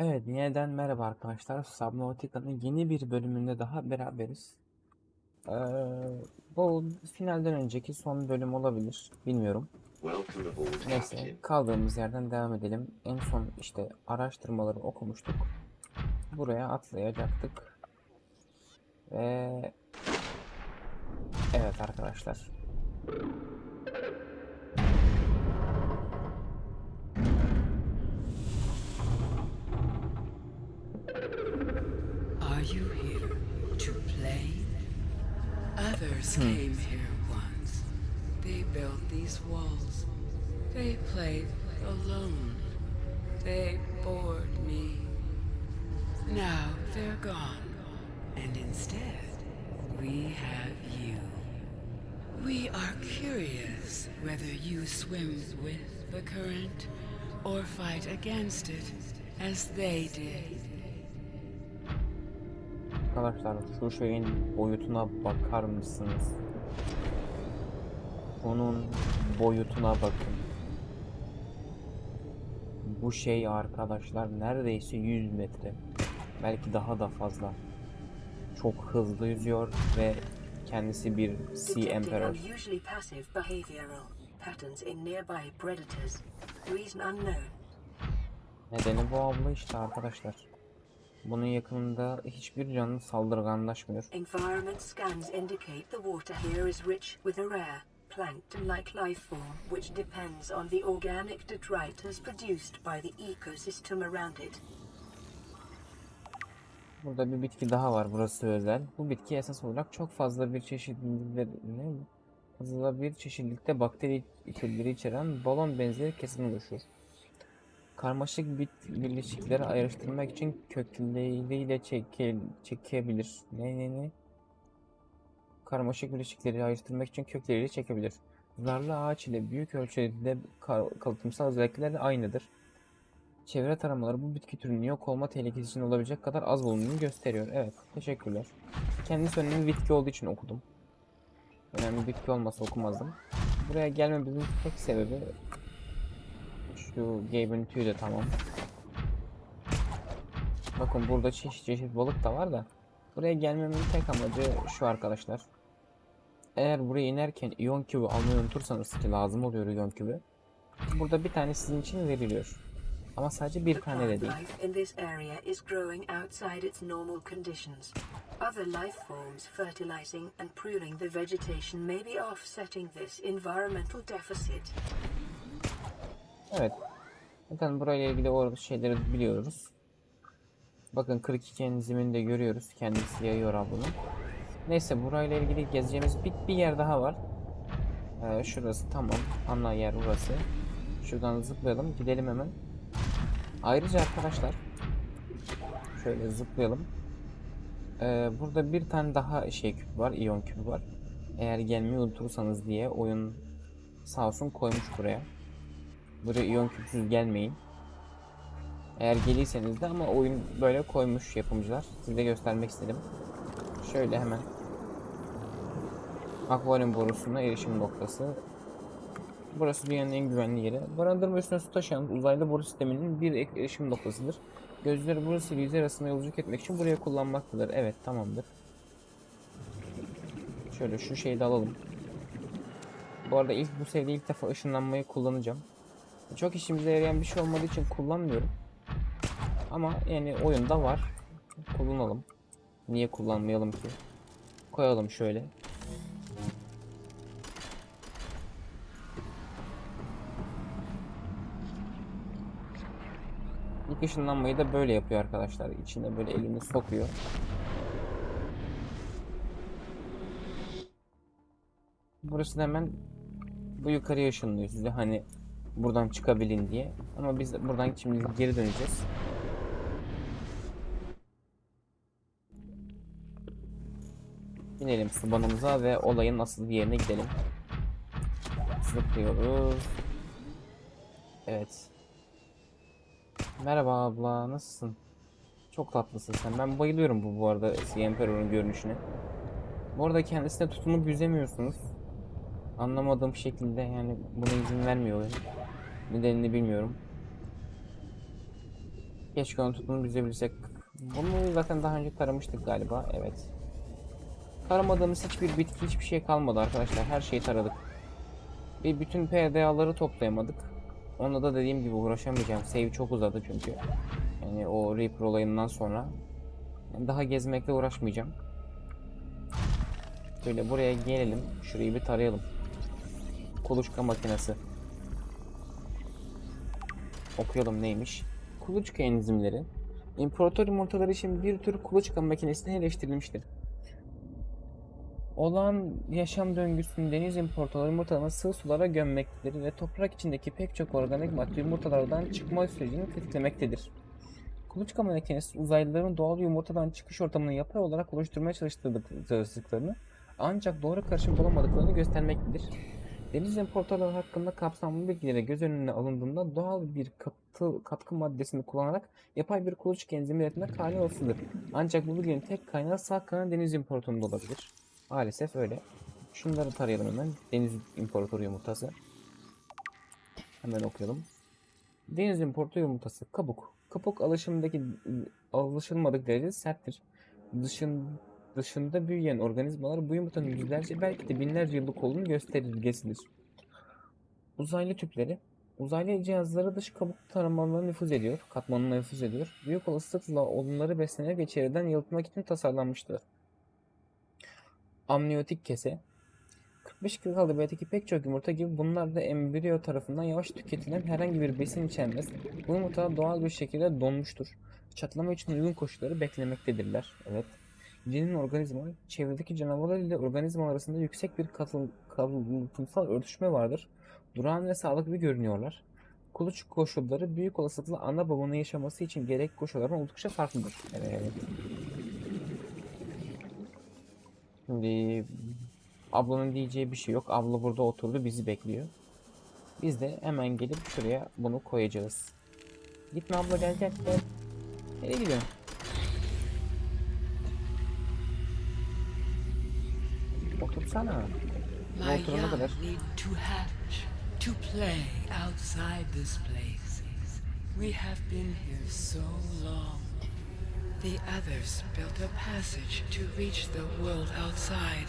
Evet, yeniden merhaba arkadaşlar. Subnautica'nın yeni bir bölümünde daha beraberiz. Ee, bu finalden önceki son bölüm olabilir. Bilmiyorum. Neyse, kaldığımız yerden devam edelim. En son işte araştırmaları okumuştuk. Buraya atlayacaktık. Ve evet arkadaşlar. Walls. They played alone. They bored me. Now they're gone. And instead, we have you. We are curious whether you swim with the current or fight against it as they did. Arkadaşlar şu şeyin boyutuna bakar mısınız? Bunun boyutuna bakın. Bu şey arkadaşlar neredeyse 100 metre. Belki daha da fazla. Çok hızlı yüzüyor ve kendisi bir Sea Emperor. Nedeni bu abla işte arkadaşlar. Bunun yakınında hiçbir canlı saldırganlaşmıyor. Environment scans indicate the water here is rich with a rare, plankton-like life form which depends on the organic detritus produced by the ecosystem around it. Burada bir bitki daha var. Burası özel. Bu bitki esas olarak çok fazla bir çeşitlilik ne? Fazla bir çeşitlilikte bakteri türleri içeren balon benzeri kesim oluşur. Karmaşık bit birleşikleri ayrıştırmak için kökleriyle çeke, çekebilir. Ne ne ne? Karmaşık birleşikleri ayrıştırmak için kökleriyle çekebilir. Zarlı ağaç ile büyük ölçüde kal- kalıtımsal özellikleri aynıdır. Çevre taramaları bu bitki türünün yok olma tehlikesi için olabilecek kadar az bulunduğunu gösteriyor. Evet, teşekkürler. Kendisi önemli bitki olduğu için okudum. Önemli bitki olmasa okumazdım. Buraya gelmemizin tek sebebi şu Gabe'in tüyü de tamam. Bakın burada çeşit çeşit balık da var da buraya gelmemin tek amacı şu arkadaşlar. Eğer buraya inerken iyon kübü almayı unutursanız ki lazım oluyor iyon kübü. Burada bir tane sizin için veriliyor. Ama sadece bir tane de değil. Other life forms fertilizing and pruning the vegetation may be offsetting this environmental deficit. Evet. Zaten burayla ilgili o şeyleri biliyoruz. Bakın 42 enzimini de görüyoruz. Kendisi yayıyor bunu. Neyse burayla ilgili gezeceğimiz bir, bir yer daha var. Ee, şurası tamam. Ana yer burası. Şuradan zıplayalım. Gidelim hemen. Ayrıca arkadaşlar şöyle zıplayalım. Ee, burada bir tane daha şey küp var. iyon küpü var. Eğer gelmeyi unutursanız diye oyun sağ olsun koymuş buraya. Buraya iyon küpsüz gelmeyin. Eğer gelirseniz de ama oyun böyle koymuş yapımcılar. Size göstermek istedim. Şöyle hemen. Akvaryum borusuna erişim noktası. Burası dünyanın en güvenli yeri. Barındırma üstüne su taşıyan uzaylı boru sisteminin bir ek erişim noktasıdır. Gözleri burası ile yüzey arasında yolculuk etmek için buraya kullanmaktadır. Evet tamamdır. Şöyle şu şeyi de alalım. Bu arada ilk bu seviyede ilk defa ışınlanmayı kullanacağım. Çok işimize yarayan bir şey olmadığı için kullanmıyorum. Ama yani oyunda var. Kullanalım. Niye kullanmayalım ki? Koyalım şöyle. İlk ışınlanmayı da böyle yapıyor arkadaşlar. İçine böyle elini sokuyor. Burası da hemen bu yukarıya ışınlıyor size hani buradan çıkabilin diye. Ama biz de buradan şimdi geri döneceğiz. Binelim subanımıza ve olayın asıl yerine gidelim. Zıplıyoruz. Evet. Merhaba abla, nasılsın? Çok tatlısın sen. Ben bayılıyorum bu bu arada Sea Emperor'un görünüşüne. Bu arada kendisine tutunup yüzemiyorsunuz. Anlamadığım şekilde yani buna izin vermiyor. Nedenini bilmiyorum. Keşke onu tutunu bilebilsek. Bunu zaten daha önce taramıştık galiba. Evet. Taramadığımız hiçbir bitki hiçbir şey kalmadı arkadaşlar. Her şeyi taradık. Bir bütün PDA'ları toplayamadık. Onunla da dediğim gibi uğraşamayacağım. Save çok uzadı çünkü. Yani o Reaper olayından sonra. Yani daha gezmekle uğraşmayacağım. Şöyle buraya gelelim. Şurayı bir tarayalım. Kuluçka makinesi. Okuyalım neymiş. Kuluçka enzimleri. İmparator yumurtaları için bir tür kuluçka makinesine eleştirilmiştir. Olan yaşam döngüsünü deniz imparatorları yumurtalarını sığ sulara gömmektedir ve toprak içindeki pek çok organik madde yumurtalardan çıkma sürecini tetiklemektedir. Kuluçka makinesi uzaylıların doğal yumurtadan çıkış ortamını yapay olarak oluşturmaya çalıştırdıklarını ancak doğru karışım bulamadıklarını göstermektedir. Deniz imparatorları hakkında kapsamlı bilgileri göz önüne alındığında doğal bir katı, katkı maddesini kullanarak yapay bir kuluçka enzimi üretmek hali olasıdır. Ancak bu bilginin tek kaynağı sağ kalan deniz imparatorunda olabilir. Maalesef öyle. Şunları tarayalım hemen. Deniz imparatoru yumurtası. Hemen okuyalım. Deniz imparatoru yumurtası. Kabuk. Kabuk alışımdaki alışılmadık derecede serttir. Dışın, dışında büyüyen organizmalar bu yumurtanın yüzlerce belki de binlerce yıllık olduğunu göstergesidir. Uzaylı tüpleri. Uzaylı cihazları dış kabuk taramalarına nüfuz ediyor, katmanına nüfuz ediyor. Büyük olasılıkla onları beslenerek içeriden yalıtmak için tasarlanmıştır. Amniyotik kese. 45-46 boyutaki pek çok yumurta gibi bunlar da embriyo tarafından yavaş tüketilen herhangi bir besin içermez. Bu yumurtalar doğal bir şekilde donmuştur. Çatlama için uygun koşulları beklemektedirler. Evet. Cinin organizma, çevredeki canavarlar ile organizma arasında yüksek bir katıl, kalıtımsal örtüşme vardır. Durağan ve sağlıklı görünüyorlar. Kuluçka koşulları büyük olasılıkla ana babanın yaşaması için gerek koşullardan oldukça farklıdır. Evet. Şimdi ablanın diyeceği bir şey yok. Abla burada oturdu bizi bekliyor. Biz de hemen gelip şuraya bunu koyacağız. Gitme abla gel gel gel. Nereye gidiyorsun? Otursana. Oturana kadar. need to hatch, to play outside this place. We have been here so long. The others built a passage to reach the world outside.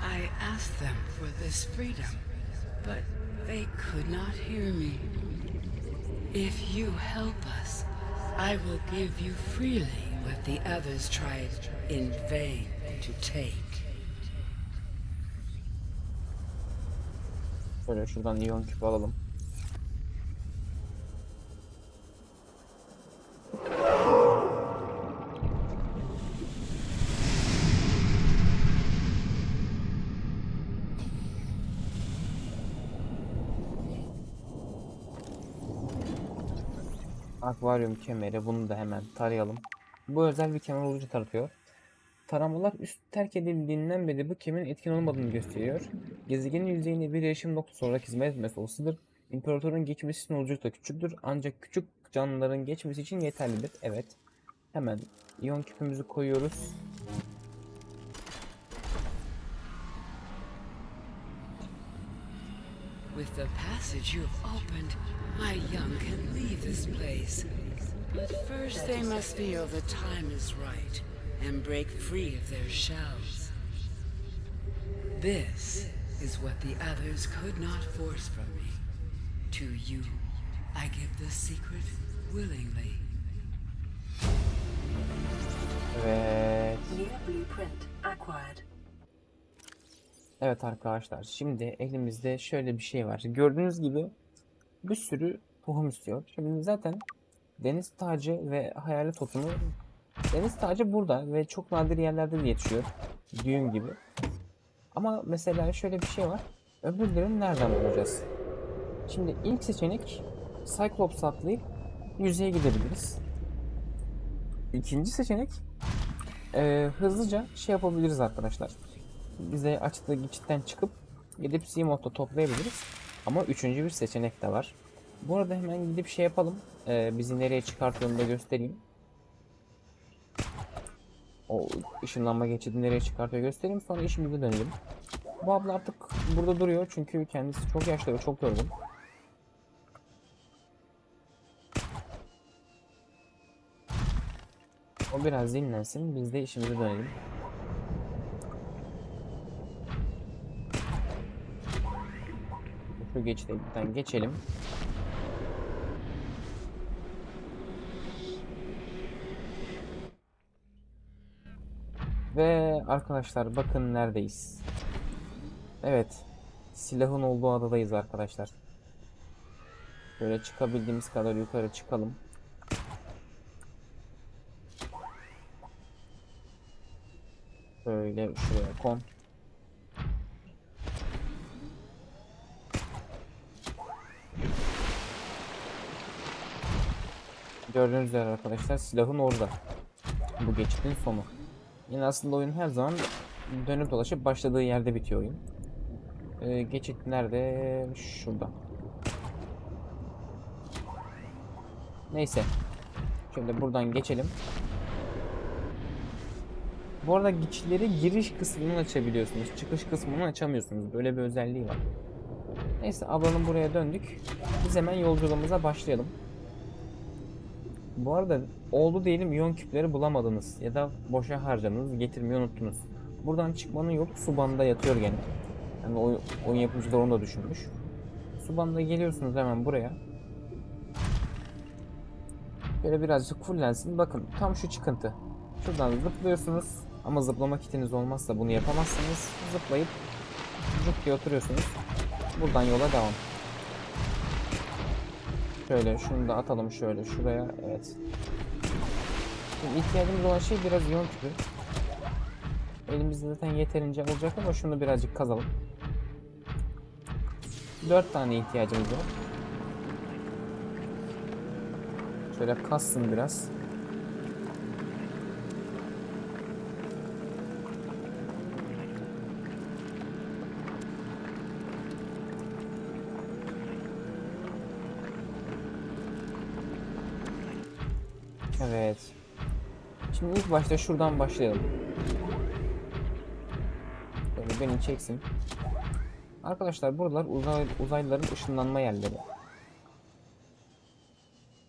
I asked them for this freedom, but they could not hear me. If you help us, I will give you freely what the others tried in vain to take. Şöyle şuradan iyon küpü alalım. Akvaryum kemeri bunu da hemen tarayalım. Bu özel bir kemer olucu taratıyor. Taramalar üst terk edildiğinden beri bu kemerin etkin olmadığını gösteriyor. Gezegenin yüzeyinde bir yaşam noktası olarak hizmet etmesi olasıdır. İmparatorun geçmesi için olacak da küçüktür ancak küçük canlıların geçmesi için yeterlidir. Evet. Hemen iyon küpümüzü koyuyoruz. With the passage you have opened, my young can leave this place. But first they must feel the time is right and break free of their shells. This is what the others could not force from me. To you, I give the secret willingly. Evet. New blueprint acquired. Evet arkadaşlar şimdi elimizde şöyle bir şey var. Gördüğünüz gibi bir sürü tohum istiyor. Şimdi zaten deniz tacı ve hayalet otumu deniz tacı burada ve çok nadir yerlerde de yetişiyor. Düğün gibi. Ama mesela şöyle bir şey var. Öbürlerini nereden bulacağız? Şimdi ilk seçenek Cyclops atlayıp yüzeye gidebiliriz. İkinci seçenek eee, hızlıca şey yapabiliriz arkadaşlar bize açtığı geçitten çıkıp gidip Seamoth'ta toplayabiliriz. Ama üçüncü bir seçenek de var. Bu arada hemen gidip şey yapalım. Ee, bizi nereye çıkarttığını da göstereyim. O ışınlanma geçidi nereye çıkartıyor göstereyim. Sonra işimize dönelim. Bu abla artık burada duruyor çünkü kendisi çok yaşlı ve çok yorgun. O biraz dinlensin. Biz de işimize dönelim. Şu geçitten geçelim. Ve arkadaşlar bakın neredeyiz. Evet. Silahın olduğu adadayız arkadaşlar. Böyle çıkabildiğimiz kadar yukarı çıkalım. Böyle şuraya kon. Gördüğünüz üzere arkadaşlar silahın orada. Bu geçitin sonu. Yine aslında oyun her zaman dönüp dolaşıp başladığı yerde bitiyor oyun. Ee, geçit nerede? Şurada. Neyse. Şöyle buradan geçelim. Bu arada geçitleri giriş kısmını açabiliyorsunuz. Çıkış kısmını açamıyorsunuz. Böyle bir özelliği var. Neyse ablanın buraya döndük. Biz hemen yolculuğumuza başlayalım. Bu arada oldu diyelim iyon küpleri bulamadınız ya da boşa harcadınız, getirmeyi unuttunuz. Buradan çıkmanın yok, su bandında yatıyor gene. Yani oy- oyun yapımcıları onu da düşünmüş. Su bandına geliyorsunuz hemen buraya. Böyle birazcık fullensin. Bakın tam şu çıkıntı. Şuradan zıplıyorsunuz. Ama zıplama kitiniz olmazsa bunu yapamazsınız. Zıplayıp zıp diye oturuyorsunuz. Buradan yola devam. Şöyle şunu da atalım şöyle şuraya. Evet. Şimdi ihtiyacımız olan şey biraz iyon küpü. Elimizde zaten yeterince olacak ama şunu birazcık kazalım. 4 tane ihtiyacımız var. Şöyle kassın biraz. Evet. Şimdi ilk başta şuradan başlayalım. Böyle beni çeksin. Arkadaşlar buralar uzay, uzaylıların ışınlanma yerleri.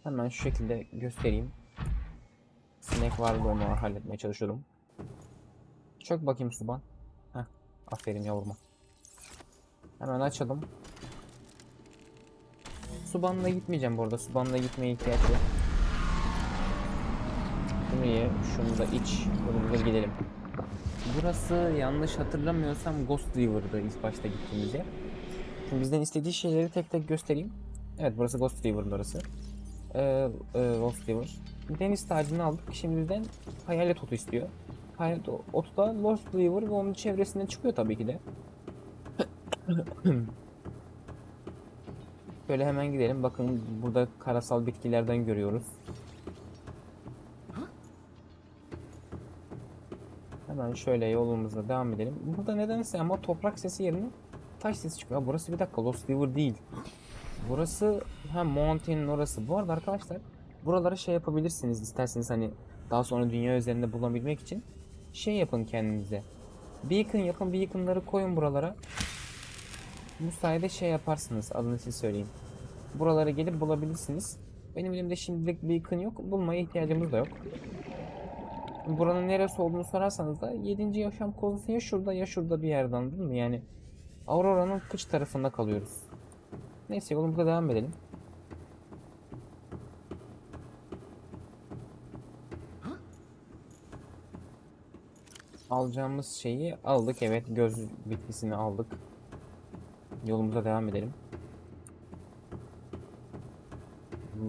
Hemen şu şekilde göstereyim. Sinek vardı onu halletmeye çalışıyorum. Çök bakayım suban. Heh, aferin yavruma. Hemen açalım. Subanla gitmeyeceğim bu arada. Subanla gitmeye ihtiyaç yok. Ye, şunu da iç. Yolumuza gidelim. Burası yanlış hatırlamıyorsam Ghost River'dı ilk başta gittiğimiz yer. Şimdi bizden istediği şeyleri tek tek göstereyim. Evet burası Ghost River'ın orası. Ee, e, Ghost River. Deniz tacını aldık. Şimdi bizden hayalet otu istiyor. Hayalet otu da Lost River ve onun çevresinden çıkıyor tabii ki de. Böyle hemen gidelim. Bakın burada karasal bitkilerden görüyoruz. Hemen şöyle yolumuza devam edelim. Burada nedense ama toprak sesi yerine taş sesi çıkıyor. Burası bir dakika Lost River değil. Burası ha Mountain'in orası. Bu arada arkadaşlar buralara şey yapabilirsiniz isterseniz hani daha sonra dünya üzerinde bulabilmek için şey yapın kendinize. Beacon yapın beaconları koyun buralara. Bu sayede şey yaparsınız adını siz söyleyin. Buralara gelip bulabilirsiniz. Benim elimde şimdilik beacon yok. Bulmaya ihtiyacımız da yok. Buranın neresi olduğunu sorarsanız da 7. yaşam konusu ya şurada ya şurada bir yerde anladın mı? Yani Aurora'nın kıç tarafında kalıyoruz. Neyse yolumuza devam edelim. Alacağımız şeyi aldık evet göz bitkisini aldık. Yolumuza devam edelim.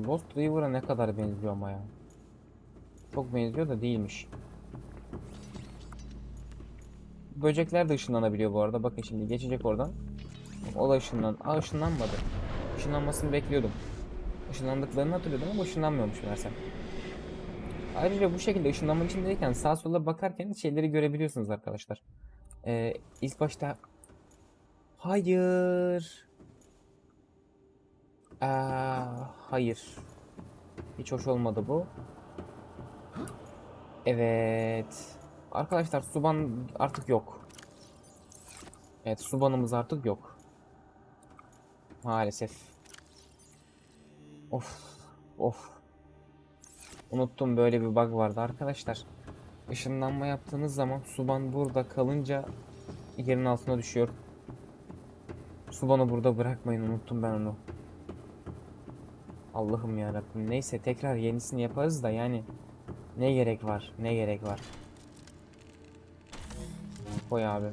Lost River'a ne kadar benziyor ama ya. Çok benziyor da değilmiş. Böcekler de ışınlanabiliyor bu arada. Bakın şimdi geçecek oradan. O da ışınlan... Aa ışınlanmadı. Işınlanmasını bekliyordum. Işınlandıklarını hatırlıyordum ama ışınlanmıyormuş meğersem. Ayrıca bu şekilde ışınlanma içindeyken sağa sola bakarken şeyleri görebiliyorsunuz arkadaşlar. Ee, ilk başta... Hayır. Aa, hayır. Hiç hoş olmadı bu. Evet. Arkadaşlar suban artık yok. Evet subanımız artık yok. Maalesef. Of. Of. Unuttum böyle bir bug vardı arkadaşlar. Işınlanma yaptığınız zaman Suban burada kalınca yerin altına düşüyor. Suban'ı burada bırakmayın unuttum ben onu. Allah'ım ya Rabbim. Neyse tekrar yenisini yaparız da yani ne gerek var? Ne gerek var? Koy abi.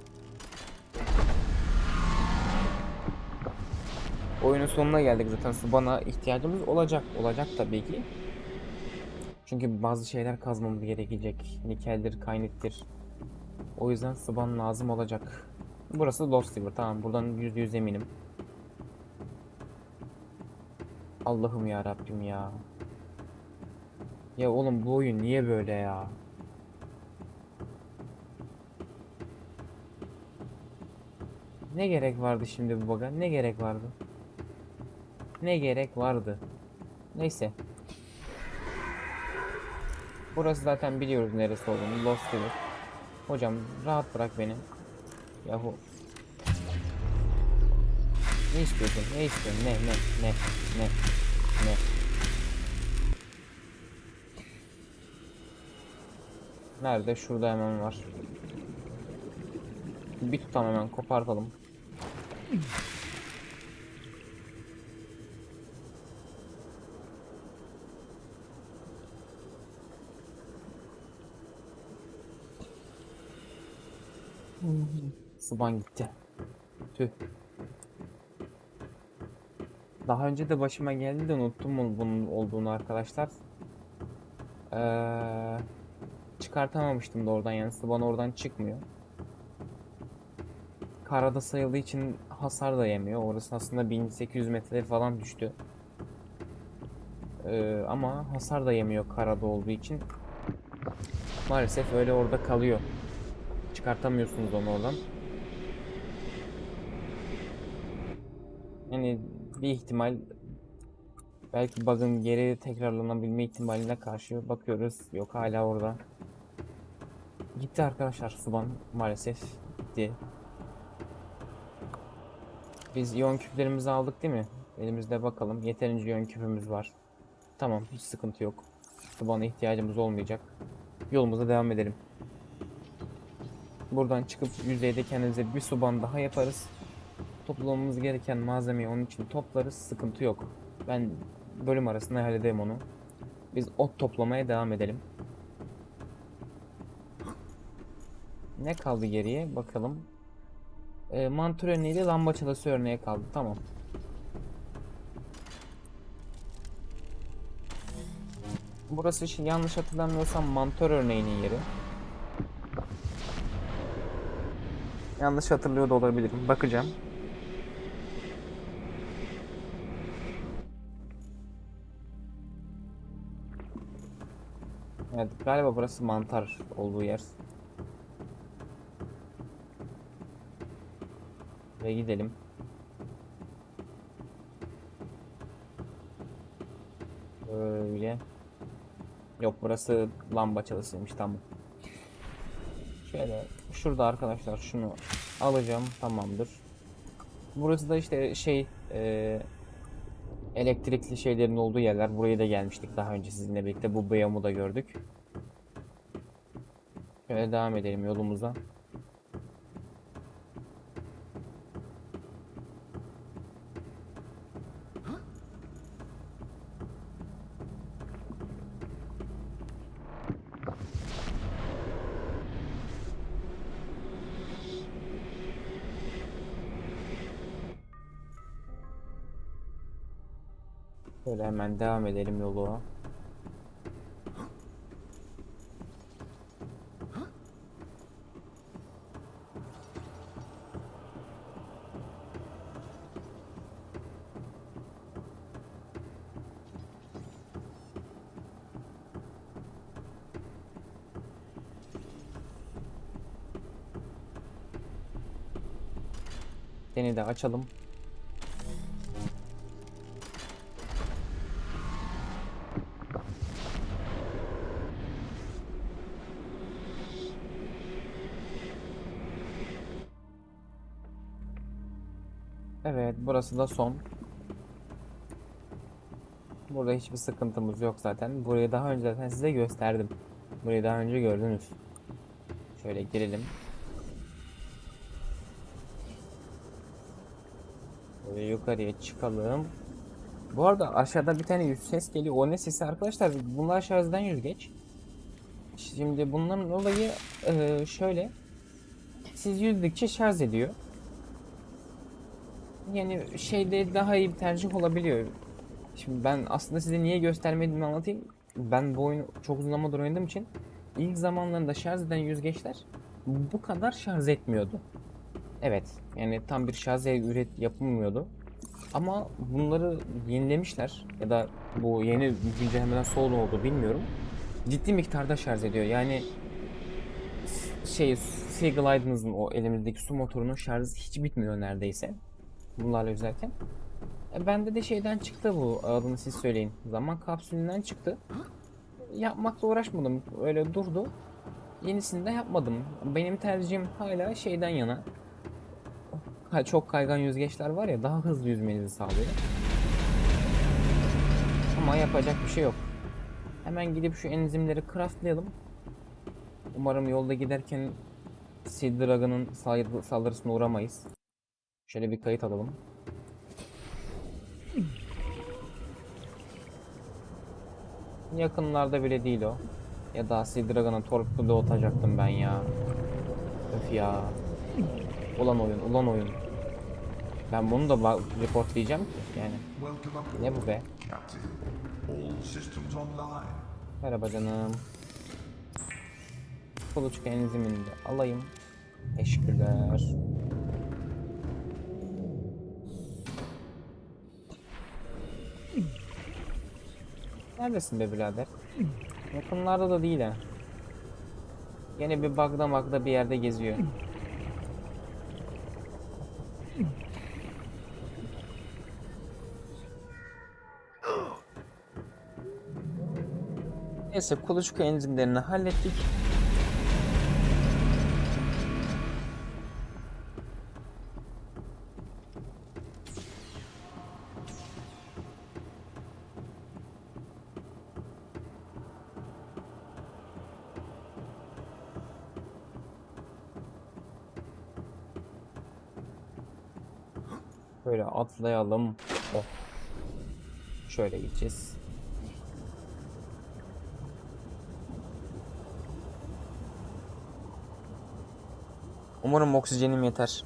Oyunun sonuna geldik zaten. Suban'a ihtiyacımız olacak. Olacak tabii ki. Çünkü bazı şeyler kazmamız gerekecek. Nikeldir, kaynittir. O yüzden Suban lazım olacak. Burası Lost River. Tamam buradan yüzde yüz eminim. Allah'ım ya Rabbim ya. Ya oğlum bu oyun niye böyle ya? Ne gerek vardı şimdi bu bug'a? Ne gerek vardı? Ne gerek vardı? Neyse. Burası zaten biliyoruz neresi olduğunu. Lost River. Hocam rahat bırak beni. Yahu. Ne istiyorsun? Ne istiyorsun? Ne ne ne ne ne? Nerede? Şurada hemen var. Bir tutam hemen kopartalım. Suban gitti. Tüh. Daha önce de başıma geldi de unuttum bunun olduğunu arkadaşlar. Ee, çıkartamamıştım da oradan yani Suban oradan çıkmıyor. Karada sayıldığı için hasar da yemiyor. Orası aslında 1800 metre falan düştü. Ee, ama hasar da yemiyor karada olduğu için. Maalesef öyle orada kalıyor. Çıkartamıyorsunuz onu oradan. Yani bir ihtimal belki bug'ın geri tekrarlanabilme ihtimaline karşı bakıyoruz. Yok hala orada. Gitti arkadaşlar Suban maalesef gitti. Biz iyon küplerimizi aldık değil mi? Elimizde bakalım. Yeterince iyon küpümüz var. Tamam hiç sıkıntı yok. Suban'a ihtiyacımız olmayacak. Yolumuza devam edelim. Buradan çıkıp yüzeyde kendimize bir suban daha yaparız. Toplamamız gereken malzemeyi onun için toplarız. Sıkıntı yok. Ben bölüm arasında halledeyim onu. Biz ot toplamaya devam edelim. Ne kaldı geriye? Bakalım. E, mantar örneğiyle lamba çalısı örneği kaldı. Tamam. Burası şimdi yanlış hatırlamıyorsam mantar örneğinin yeri. Yanlış hatırlıyor da olabilirim. Bakacağım. Evet galiba burası mantar olduğu yer. Ve gidelim. Böyle. Yok burası lamba çalısıymış tamam. Şöyle şurada arkadaşlar şunu alacağım tamamdır. Burası da işte şey e, elektrikli şeylerin olduğu yerler. Buraya da gelmiştik daha önce sizinle birlikte bu biyomu da gördük. Şöyle devam edelim yolumuza. Hemen devam edelim yolu. Seni de açalım. Burası da son. Burada hiçbir sıkıntımız yok zaten. Burayı daha önce zaten size gösterdim. Burayı daha önce gördünüz. Şöyle girelim. Böyle yukarıya çıkalım. Bu arada aşağıda bir tane yüz ses geliyor. O ne sesi arkadaşlar? Bunlar şarjdan yüzgeç. Şimdi bunların olayı şöyle. Siz yüzdükçe şarj ediyor. Yani şeyde daha iyi bir tercih olabiliyor. Şimdi ben aslında size niye göstermediğimi anlatayım. Ben bu oyunu çok uzun zamandır oynadığım için ilk zamanlarında şarj eden yüzgeçler bu kadar şarj etmiyordu. Evet, yani tam bir şarj üret yapılmıyordu. Ama bunları yenilemişler ya da bu yeni güncellemeden sonra oldu bilmiyorum. Ciddi miktarda şarj ediyor. Yani şey Sea Glide'ınızın o elimizdeki su motorunun şarjı hiç bitmiyor neredeyse. Bunlarla yüzerken. E, bende de şeyden çıktı bu adını siz söyleyin. Zaman kapsülünden çıktı. Yapmakla uğraşmadım. Öyle durdu. Yenisini de yapmadım. Benim tercihim hala şeyden yana. Çok kaygan yüzgeçler var ya daha hızlı yüzmenizi sağlıyor. Ama yapacak bir şey yok. Hemen gidip şu enzimleri craftlayalım. Umarım yolda giderken Sea Dragon'ın saldırı- saldırısına uğramayız. Şöyle bir kayıt alalım. Yakınlarda bile değil o. Ya da Sea Dragon'a torpido atacaktım ben ya. Öf ya. Ulan oyun, ulan oyun. Ben bunu da reportlayacağım ki yani. Ne bu be? Merhaba canım. Kuluçka enzimini de alayım. Teşekkürler. Neredesin be birader? Yakınlarda da değil ha. Yine bir bagda magda bir yerde geziyor. Neyse kuluçka enzimlerini hallettik. Böyle atlayalım. Oh. Şöyle gideceğiz. Umarım oksijenim yeter.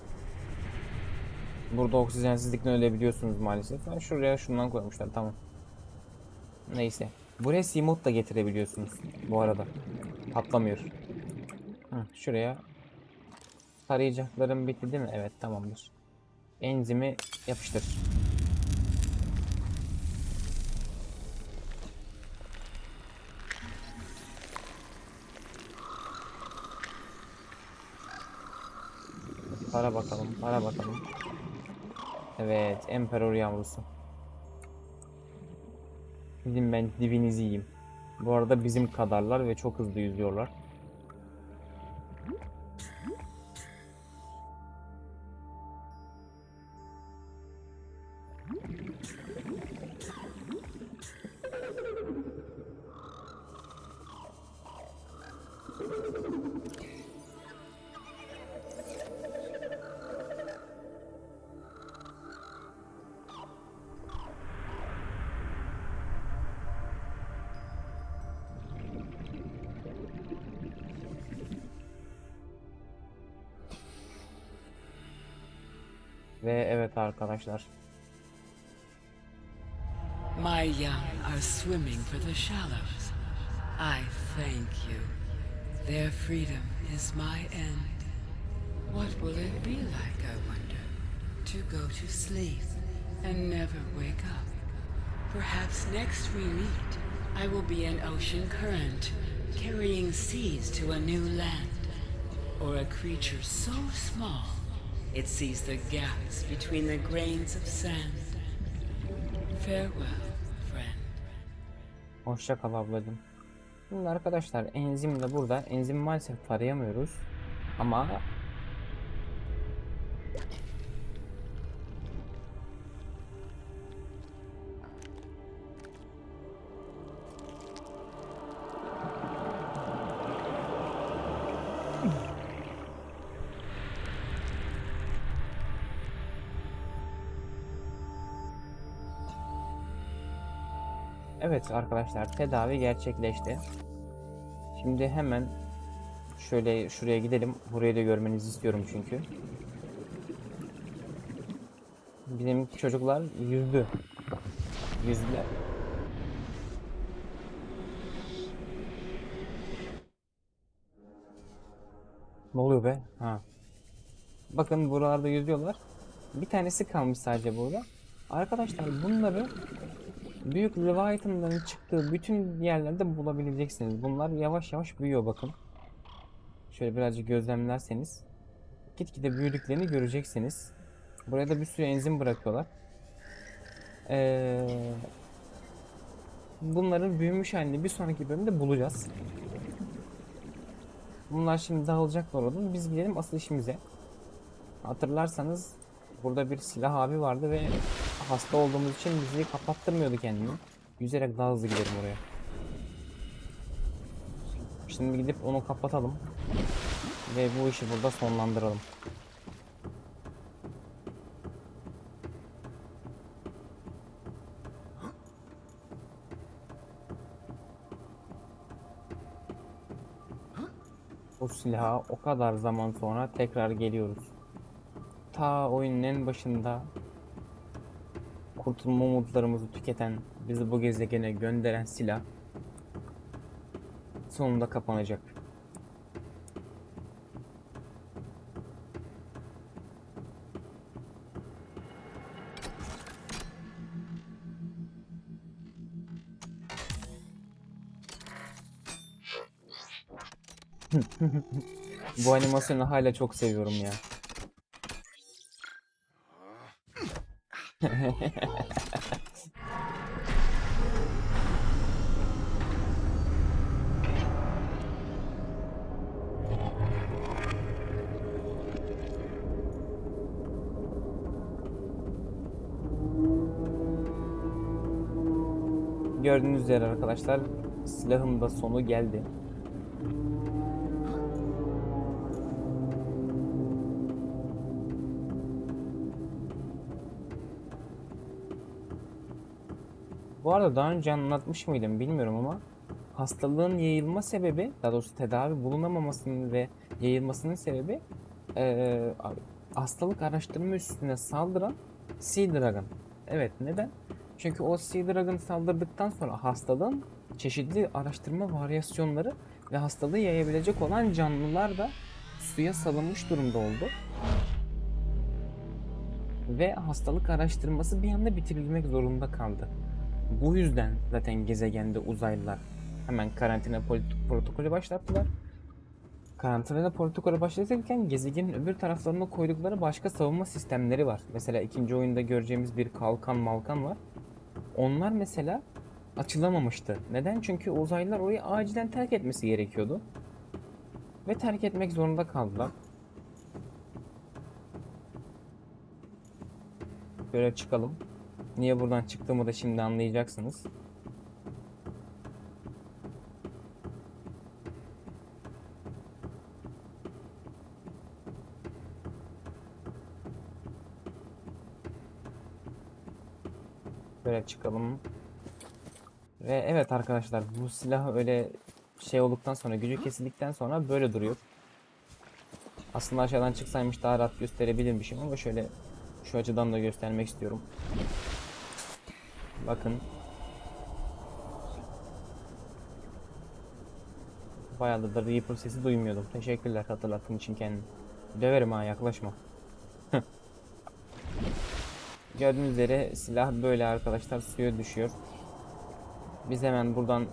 Burada oksijensizlikten ölebiliyorsunuz maalesef. Ben şuraya şundan koymuşlar tamam. Neyse. Buraya simot da getirebiliyorsunuz bu arada. Patlamıyor. Hı, şuraya tarayacaklarım bitti değil mi? Evet tamamdır. Enzimi yapıştır. Para bakalım, para bakalım. Evet, Emperor yavrusu. Gidin ben dibinizi yiyeyim. Bu arada bizim kadarlar ve çok hızlı yüzüyorlar. My young are swimming for the shallows. I thank you. Their freedom is my end. What will it be like, I wonder, to go to sleep and never wake up? Perhaps next we meet, I will be an ocean current, carrying seas to a new land. Or a creature so small, it sees the gaps between the grains of sand. Farewell, friend. Hoşça kal ablacığım. Şimdi arkadaşlar enzim de burada. Enzim maalesef tarayamıyoruz. Ama Evet arkadaşlar tedavi gerçekleşti. Şimdi hemen şöyle şuraya gidelim. Burayı da görmenizi istiyorum çünkü. Bizim çocuklar yüzdü. Yüzdüler. Ne oluyor be? Ha. Bakın buralarda yüzüyorlar. Bir tanesi kalmış sadece burada. Arkadaşlar bunları Büyük Leviathan'ların çıktığı bütün yerlerde bulabileceksiniz. Bunlar yavaş yavaş büyüyor bakın. Şöyle birazcık gözlemlerseniz gitgide büyüdüklerini göreceksiniz. Buraya da bir sürü enzim bırakıyorlar. Ee, bunların büyümüş halini bir sonraki bölümde bulacağız. Bunlar şimdi dağılacaklar oradan. Biz gidelim asıl işimize. Hatırlarsanız burada bir silah abi vardı ve hasta olduğumuz için bizi kapattırmıyordu kendini. Yüzerek daha hızlı gidelim oraya. Şimdi gidip onu kapatalım. Ve bu işi burada sonlandıralım. Bu silaha o kadar zaman sonra tekrar geliyoruz. Ta oyunun en başında kurtulma umutlarımızı tüketen, bizi bu gezegene gönderen silah sonunda kapanacak. Bu animasyonu hala çok seviyorum ya. Gördüğünüz üzere arkadaşlar silahın da sonu geldi. Arada daha önce anlatmış mıydım bilmiyorum ama hastalığın yayılma sebebi, daha doğrusu tedavi bulunamamasının ve yayılmasının sebebi eee, hastalık araştırma üstüne saldıran Sea Dragon. Evet neden? Çünkü o Sea Dragon saldırdıktan sonra hastalığın çeşitli araştırma varyasyonları ve hastalığı yayabilecek olan canlılar da suya salınmış durumda oldu. Ve hastalık araştırması bir anda bitirilmek zorunda kaldı. Bu yüzden zaten gezegende uzaylılar hemen karantina polit- protokolü başlattılar. Karantina protokolü başlatırken gezegenin öbür taraflarına koydukları başka savunma sistemleri var. Mesela ikinci oyunda göreceğimiz bir kalkan malkan var. Onlar mesela açılamamıştı. Neden? Çünkü uzaylılar orayı acilen terk etmesi gerekiyordu. Ve terk etmek zorunda kaldılar. Böyle çıkalım. Niye buradan çıktığımı da şimdi anlayacaksınız. Böyle çıkalım. Ve evet arkadaşlar bu silah öyle şey olduktan sonra gücü kesildikten sonra böyle duruyor. Aslında aşağıdan çıksaymış daha rahat gösterebilirmişim ama şöyle şu açıdan da göstermek istiyorum. Bakın. Bayağı da Reaper sesi duymuyordum. Teşekkürler hatırlattığın için kendini. Döverim ha yaklaşma. Gördüğünüz üzere silah böyle arkadaşlar suya düşüyor. Biz hemen buradan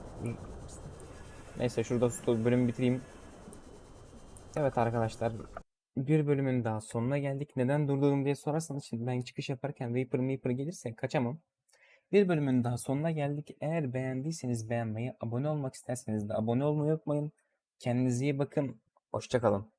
neyse şurada bölümü bitireyim. Evet arkadaşlar bir bölümün daha sonuna geldik. Neden durdurdum diye sorarsanız şimdi ben çıkış yaparken Reaper Meeper gelirse kaçamam. Bir bölümün daha sonuna geldik. Eğer beğendiyseniz beğenmeyi, abone olmak isterseniz de abone olmayı unutmayın. Kendinize iyi bakın. Hoşçakalın.